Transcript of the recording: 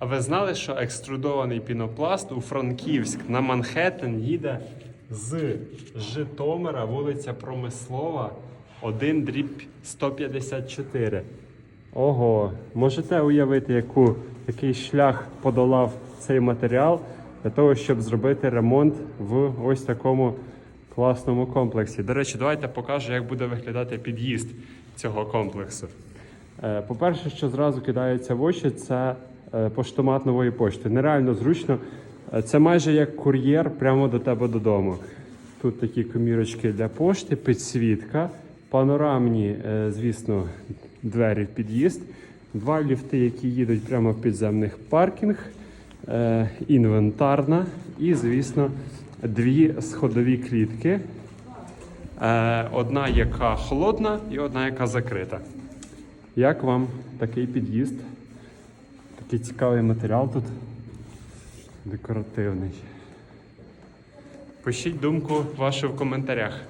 А ви знали, що екструдований пінопласт у Франківськ на Манхеттен їде з Житомира, вулиця Промислова, 1 дріб 154. Ого, можете уявити, яку, який шлях подолав цей матеріал для того, щоб зробити ремонт в ось такому класному комплексі. До речі, давайте покажу, як буде виглядати під'їзд цього комплексу. Е, По-перше, що зразу кидається в очі, це поштомат нової пошти. Нереально зручно. Е, Це майже як кур'єр прямо до тебе додому. Тут такі комірочки для пошти, підсвітка, панорамні, е, звісно, двері в під'їзд, два ліфти, які їдуть прямо в підземних паркінг, е, інвентарна і, звісно, дві сходові клітки. Е, Одна, яка холодна, і одна, яка закрита. Як вам такий під'їзд? Такий цікавий матеріал тут декоративний. Пишіть думку вашу в коментарях.